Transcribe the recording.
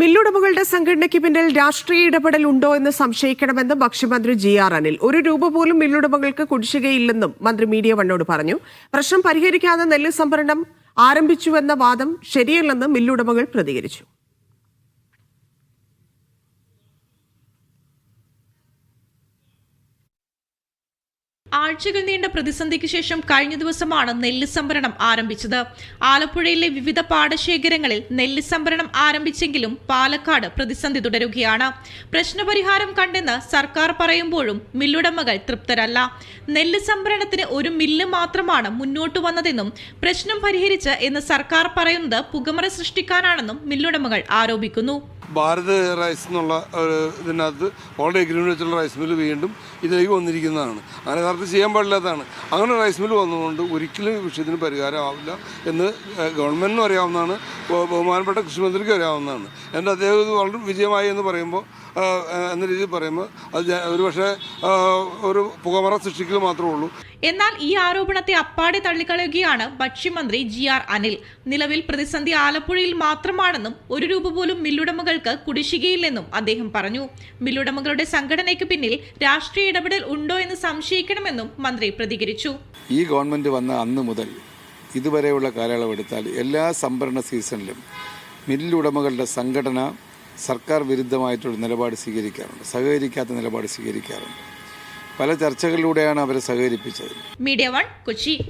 മില്ലുടമകളുടെ സംഘടനയ്ക്ക് പിന്നിൽ രാഷ്ട്രീയ ഇടപെടൽ ഉണ്ടോ എന്ന് സംശയിക്കണമെന്ന് ഭക്ഷ്യമന്ത്രി ജി ആർ അനിൽ. ഒരു രൂപ പോലും മില്ലുടമകൾക്ക് കുടിശ്ശികയില്ലെന്നും മന്ത്രി മീഡിയ വണ്ണോട് പറഞ്ഞു. പ്രശ്നം പരിഹരിക്കാതെ നെല്ല് സംഭരണം ആരംഭിച്ചുവെന്ന വാദം ശരിയല്ലെന്ന് മില്ലുടമകൾ പ്രതികരിച്ചു. ആഴ്ചകൾ നീണ്ട പ്രതിസന്ധിക്ക് ശേഷം കഴിഞ്ഞ ദിവസമാണ് നെല്ല് സംഭരണം ആരംഭിച്ചത്. ആലപ്പുഴയിലെ വിവിധ പാടശേഖരങ്ങളിൽ നെല്ല് സംഭരണം ആരംഭിച്ചെങ്കിലും പാലക്കാട് പ്രതിസന്ധി തുടരുകയാണ്. പ്രശ്നപരിഹാരം കണ്ടെന്ന് സർക്കാർ പറയുമ്പോഴും മില്ലുടമകൾ തൃപ്തരല്ല. നെല്ല് സംഭരണത്തിന് ഒരു മില്ല് മാത്രമാണ് മുന്നോട്ട് വന്നതെന്നും പ്രശ്നം പരിഹരിച്ച് എന്ന് സർക്കാർ പറയുന്നത് പുകമറ സൃഷ്ടിക്കാനാണെന്നും മില്ലുടമകൾ ആരോപിക്കുന്നു. ഭാരത് റൈസ് എന്നുള്ള ഒരു ഇതിനകത്ത് ഓൾറെഡി എഗ്രിമെന്റ് വെച്ചുള്ള റൈസ് മില്ല് വീണ്ടും ഇതിലേക്ക് വന്നിരിക്കുന്നതാണ്. അങ്ങനെ യഥാർത്ഥത്തിൽ ചെയ്യാൻ പാടില്ലാത്തതാണ്. അങ്ങനെ റൈസ് മില്ല് വന്നതുകൊണ്ട് ഒരിക്കലും വിഷയത്തിന് പരിഹാരമാവില്ല എന്ന് ഗവൺമെന്റിനും അറിയാവുന്നതാണ്. ബഹു- ബഹുമാനപ്പെട്ട കൃഷിമന്ത്രിക്കും അറിയാവുന്നതാണ്. എന്റെ അദ്ദേഹം ഇത് വളരെ വിജയമായി എന്ന് പറയുമ്പോൾ എന്ന രീതിയിൽ പറയുമ്പോൾ അത് ഒരുപക്ഷെ ഒരു പുകമറ സൃഷ്ടിക്കുക മാത്രമേ ഉള്ളൂ. എന്നാൽ ഈ ആരോപണത്തെ അപ്പാടെ തള്ളിക്കളയുകയാണ് ഭക്ഷ്യമന്ത്രി ജി ആർ അനിൽ. നിലവിൽ പ്രതിസന്ധി ആലപ്പുഴയിൽ മാത്രമാണെന്നും ഒരു രൂപ പോലും മില്ലുടമകൾക്ക് കുടിശ്ശികയില്ലെന്നും അദ്ദേഹം പറഞ്ഞു. മില്ലുടമകളുടെ സംഘടനയ്ക്ക് പിന്നിൽ രാഷ്ട്രീയ ഇടപെടൽ ഉണ്ടോ എന്ന് സംശയിക്കണമെന്നും മന്ത്രി പ്രതികരിച്ചു. ഈ ഗവൺമെന്റ് വന്ന അന്ന് മുതൽ ഇതുവരെയുള്ള കാലയളവെടുത്താൽ എല്ലാ സംഭരണ സീസണിലും മില്ലുടമകളുടെ സംഘടന സർക്കാർ വിരുദ്ധമായിട്ടുള്ള നിലപാട് സ്വീകരിക്കാറുണ്ട്. സഹകരിക്കാത്ത നിലപാട് സ്വീകരിക്കാറുണ്ട്. പല ചർച്ചകളിലൂടെയാണ് അവരെ സഹകരിപ്പിച്ചത്. Media one Kochi.